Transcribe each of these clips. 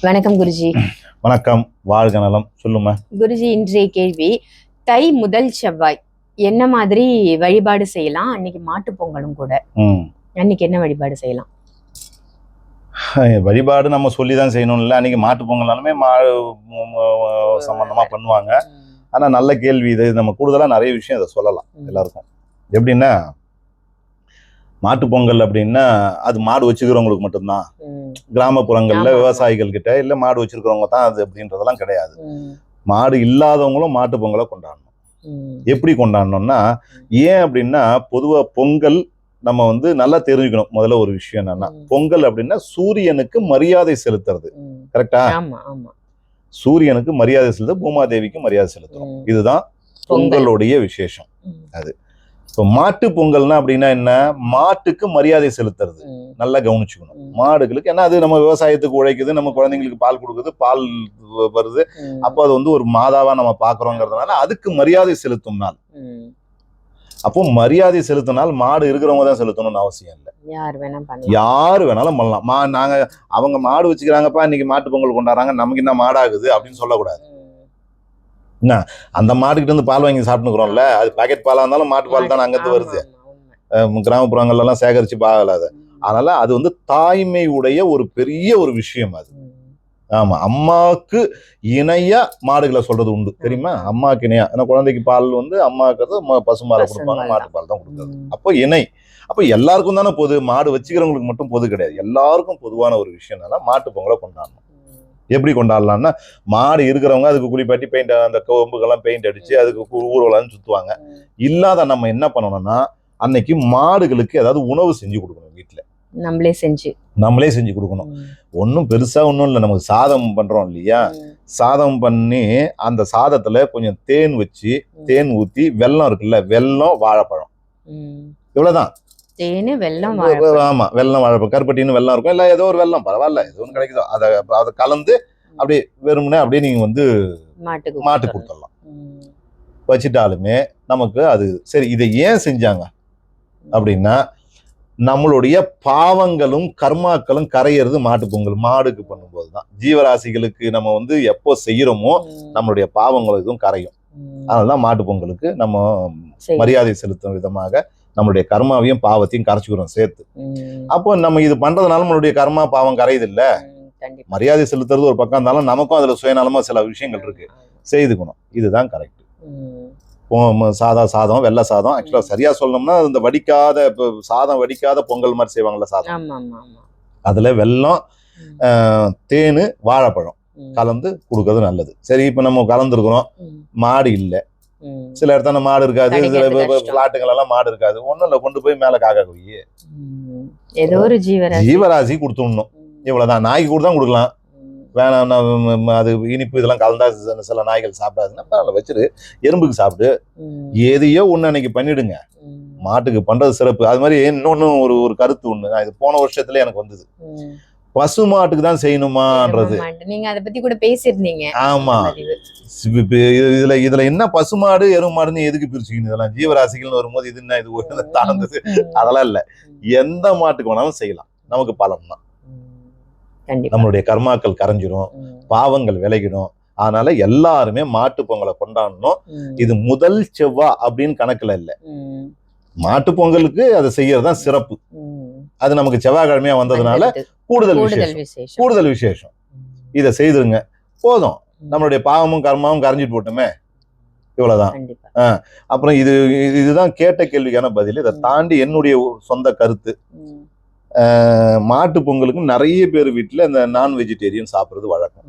வணக்கம் குருஜி. வணக்கம். வாழ்க நலம். சொல்லுமா குருஜி இன்றைய கேள்வி தை முதல் செவ்வாய். என்ன மாதிரி வழிபாடு செய்யலாம்? அன்னைக்கு மாட்டு பொங்கலும் கூட. அன்னைக்கு என்ன வழிபாடு செய்யலாம்? வழிபாடு நம்ம சொல்லி தான் செய்யணும்ல. அன்னைக்கு மாட்டு பொங்கல்னாலுமே மாடு ம- சம்பந்தமா பண்ணுவாங்க. ஆனா நல்ல கேள்வி இது. நம்ம கூடுதலா நிறைய விஷயம் இதை சொல்லலாம். எல்லாருக்கும். எப்படின்னா மாட்டு பொங்கல் அப்படின்னா அது மாடு வச்சுக்கிறவங்களுக்கு மட்டும்தான். கிராமப்புறங்கள்ல. விவசாயிகள் கிட்ட இல்ல மாடு வச்சிருக்கிறவங்க தான் அது அப்படின்றதெல்லாம் கிடையாது. மாடு இல்லாதவங்களும் மாட்டு பொங்கலை கொண்டாடணும். எப்படி கொண்டாடணும்னா ஏன் அப்படின்னா பொதுவா பொங்கல் நம்ம வந்து நல்லா தெரிஞ்சுக்கணும். முதல்ல ஒரு விஷயம் என்னன்னா. பொங்கல் அப்படின்னா சூரியனுக்கு மரியாதை செலுத்துறது. கரெக்டா? சூரியனுக்கு மரியாதை செலுத்த பூமாதேவிக்கு மரியாதை செலுத்துறோம். இதுதான் பொங்கல். பொங்கலுடைய விசேஷம். ம், இப்போ மாட்டு பொங்கல்னா அப்படின்னா என்ன? மாட்டுக்கு மரியாதை செலுத்துறது. நல்லா கவனிச்சுக்கணும். மாடுகளுக்கு ஏன்னா அது நம்ம விவசாயத்துக்கு உழைக்குது நம்ம குழந்தைங்களுக்கு பால் கொடுக்குது பால் வருது. அப்போ அது வந்து ஒரு மாதாவா நம்ம பாக்குறோங்கிறதுனால அதுக்கு மரியாதை செலுத்தும் நாள். அப்போ மரியாதை செலுத்தினால் மாடு இருக்கிறவங்க தான் செலுத்தணும்னு அவசியம் இல்லை. யாரு வேணாலும் பண்ணலாம். மா நாங்க அவங்க மாடு வச்சுக்கிறாங்கப்பா இன்னைக்கு மாட்டு பொங்கல் கொண்டாடுறாங்க நமக்கு என்ன மாடாகுது அப்படின்னு சொல்லக்கூடாது. ம். அந்த மாட்டுக்கிட்ட இருந்து பால் வாங்கி சாப்பிட்டுக்கிறோம்ல அது பாக்கெட் பாலா இருந்தாலும் மாட்டு பால் தான் அங்கிருந்து வருது. ஆமா, உண்மை. அஹ் கிராமப்புறங்கள்ல எல்லாம் சேகரிச்சு பாகல அது ம், அதனால அது வந்து தாய்மை உடைய ஒரு பெரிய ஒரு விஷயம் அது. ம். ஆமா அம்மாவுக்கு இணையா மாடுகளை சொல்றது உண்டு. தெரியுமா. அம்மாவுக்கு இணையா. ஏன்னா குழந்தைக்கு பால் வந்து அம்மாவுக்கு பசும்பாலை கொடுப்பாங்க மாட்டு பால் தான் கொடுக்குறது. அப்போ இணை. அப்போ எல்லாருக்கும் தானே பொது மாடு வச்சுக்கிறவங்களுக்கு மட்டும் பொது கிடையாது. எல்லாருக்கும் பொதுவான ஒரு விஷயம்னால மாட்டு பொங்கலை கொண்டாடணும். எப்படி கொண்டாடலாம்னா மாடு இருக்கிறவங்க அதுக்கு குளிப்பாட்டி பெயிண்ட் அந்த கொம்புக்கெல்லாம் பெயிண்ட் அடிச்சு அதுக்கு ஊ- ஊர்வலம் சுத்துவாங்க. ம். இல்லாத நம்ம என்ன பண்ணணும்னா அன்னைக்கு மாடுகளுக்கு ஏதாவது உணவு செஞ்சு கொடுக்கணும் வீட்டுல நம்மளே செஞ்சு. நம்மளே செஞ்சு கொடுக்கணும். ஒன்றும் பெருசா ஒன்றும் இல்லை நமக்கு சாதம் பண்றோம் இல்லையா? சாதம் பண்ணி அந்த சாதத்துல கொஞ்சம் தேன் வச்சு. தேன் ஊத்தி வெல்லம் இருக்குல்ல வெல்லம் வாழைப்பழம். ம். தேனு வெல்லம் வாழைப்பழம். ஆமா வெல்லம் வாழைப்பழம். கருப்பட்டின்னு வெல்லம் இருக்கும். இல்ல ஏதோ ஒரு வெல்லம் பரவாயில்ல ஏதோ ஒன்று கிடைக்குதோ. அதை அதை கலந்து அப்படியே வெறுமனே அப்படியே நீங்க வந்து மாட்டுக்கு மாட்டு கொடுத்துடலாம். வச்சிட்டாலுமே நமக்கு அது சரி இதை ஏன் செஞ்சாங்க? அப்படின்னா நம்மளுடைய பாவங்களும் கர்மாக்களும் கரையிறது மாட்டு பொங்கல் மாடுக்கு பண்ணும்போது தான் ஜீவராசிகளுக்கு நம்ம வந்து எப்போ செய்யறோமோ நம்மளுடைய பாவங்கள் இதுவும் கரையும். அதனால மாட்டு பொங்கலுக்கு நம்ம. மரியாதை செலுத்தும் விதமாக நம்மளுடைய கர்மாவையும் பாவத்தையும் கரைச்சிக்கிறோம் சேர்த்து. அப்போ நம்ம இது பண்றதுனால நம்மளுடைய கர்மா பாவம் கரையுது இல்ல. மரியாதை செலுத்துறது ஒரு பக்கம் இருந்தாலும் நமக்கும் அதுல சுயநலமா சில விஷயங்கள் இருக்கு. செய்துக்கணும் இதுதான் கரெக்ட் சாதா சாதம் வெள்ளை சாதம். ஆக்சுவலா சரியா சொல்லணும்னா இந்த வடிக்காத இப்ப சாதம் வடிக்காத பொங்கல் மாதிரி செய்வாங்கல்ல சாதம். அதுல வெல்லம் ம், ஆஹ், தேனு வாழைப்பழம் கலந்து கொடுக்கறது நல்லது. சரி இப்ப நம்ம கலந்துருக்கிறோம். மாடு இல்ல. சில இடத்துல மாடு இருக்காது சில. பிளாட்டுகள் எல்லாம் மாடு இருக்காது. ஒண்ணும் இல்ல கொண்டு போய் மேல காக்கா கொய்யி ம். ஏதோ ஒரு ஜீவராசி. ஜீவராசி கொடுத்துடணும். ம், இவ்வளவுதான். நாய்க்கு கூட தான் கொடுக்கலாம். வேணாம் அது இனிப்பு இதெல்லாம் கலந்தா சில- சில நாய்கள் சாப்பிடாதுன்னா பரவாயில்ல வச்சிரு. எறும்புக்கு சாப்பிடு. எதையோ ஒண்ணு அன்னைக்கு பண்ணிடுங்க. மாட்டுக்கு பண்றது சிறப்பு. அது மாதிரி இன்னொன்னு ஒரு ஒரு கருத்து ஒண்ணு. நான் இது போன வருஷத்துல எனக்கு வந்தது. ம். பசு மாட்டுக்கு தான் செய்யணுமான்றது நீங்க அத பத்தி கூட பேசியிருந்தீங்க. ஆமா. இதுல இதுல என்ன பசுமாடு எருமாடுன்னு எதுக்கு பிரிச்சுக்கணும் இதெல்லாம்? ஜீவராசிகள்னு வரும்போது இது என்ன இது தாழ்ந்தது? அதெல்லாம் இல்ல. எந்த மாட்டுக்கு வேணாலும் செய்யலாம். நமக்கு பலன் தான் நம்மளுடைய கர்மாக்கள் கரைஞ்சிரும். பாவங்கள் விலகிடும். அதனால எல்லாருமே மாட்டு பொங்கலை கொண்டாடணும். இது முதல் செவ்வா அப்படின்னு கணக்குல இல்ல. மாட்டு பொங்கலுக்கு அதை செய்யறது தான் சிறப்பு. அது நமக்கு செவ்வாய்க்கிழமையா வந்ததுனால. கூடுதல் விசேஷம். கூடுதல் விசேஷம். இதை செய்திருங்க. போதும். நம்மளுடைய பாவமும் கர்மாவும் கரைஞ்சிட்டு போட்டுமே. இவ்வளவுதான். அப்புறம் இது இது- இதுதான் கேட்ட கேள்விக்கான பதில். இதை தாண்டி என்னுடைய சொந்த கருத்து. மாட்டு பொங்கலுக்கு நிறைய பேர் வீட்டுல இந்த நான் வெஜிடேரியன் சாப்பிடுறது வழக்கம்.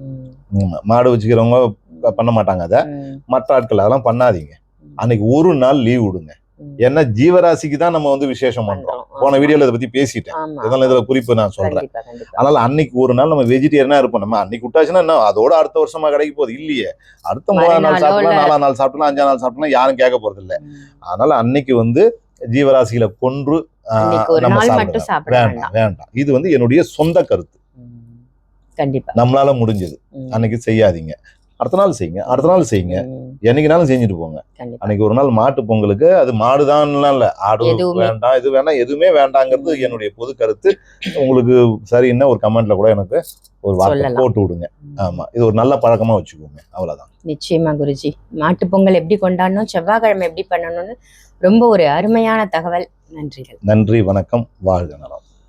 மாடு வச்சுக்கிறவங்க பண்ண மாட்டாங்க அதை. மற்ற ஆட்கள் அதெல்லாம் பண்ணாதீங்க. அன்னைக்கு ஒரு நாள் லீவ் விடுங்க. ஏன்னா ஜீவராசிக்கு தான் நம்ம வந்து விசேஷம் பண்றோம். போன. வீடியோல இதை பத்தி பேசிட்டேன். இதெல்லாம் இதுல குறிப்பு நான் சொல்றேன். அதனால அன்னைக்கு ஒரு நாள் நம்ம வெஜிடேரியனா இருப்போம். நம்ம அன்னைக்கு விட்டாச்சுன்னா என்ன? அதோட அடுத்த வருஷமா கிடைக்க போகுது. இல்லையே. அடுத்த மூணாம் நாள் சாப்பிடலாம் நாலாம் நாள் சாப்பிடலாம் அஞ்சாம் நாள் சாப்பிடலாம் யாரும் கேட்க போறது இல்ல. அதனால அன்னைக்கு வந்து ஜீவராசிகளை கொன்று நம்ம சாப்பிட வேண்டாம் வேண்டாம். இது வந்து என்னுடைய சொந்த கருத்து. கண்டிப்பா. நம்மளால முடிஞ்சது. அன்னைக்கு செய்யாதீங்க. அடுத்த நாள் செய்யுங்க அடுத்த நாள் செய்யுங்க. என்னைக்குனாலும் செஞ்சுட்டு போங்க. அன்னைக்கு ஒரு நாள் மாட்டு பொங்கலுக்கு அது மாடுதான்லாம் இல்ல. ஆடு. வேண்டாம் இது வேண்டாம் எதுவுமே வேண்டாங்கிறது என்னுடைய பொது கருத்து. உங்களுக்கு சரின்னா ஒரு கமெண்ட்ல கூட எனக்கு ஒரு வார்த்தை. போட்டு விடுங்க. ஆமா இது ஒரு நல்ல பழக்கமா வச்சுக்கோங்க. அவ்வளவுதான். நிச்சயமா குருஜி. மாட்டுப் பொங்கல் எப்படி கொண்டாடணும் செவ்வாய்க்கிழமை எப்படி பண்ணணும்னு ரொம்ப ஒரு அருமையான தகவல். நன்றிகள். நன்றி வணக்கம் வாழ்க நலம்.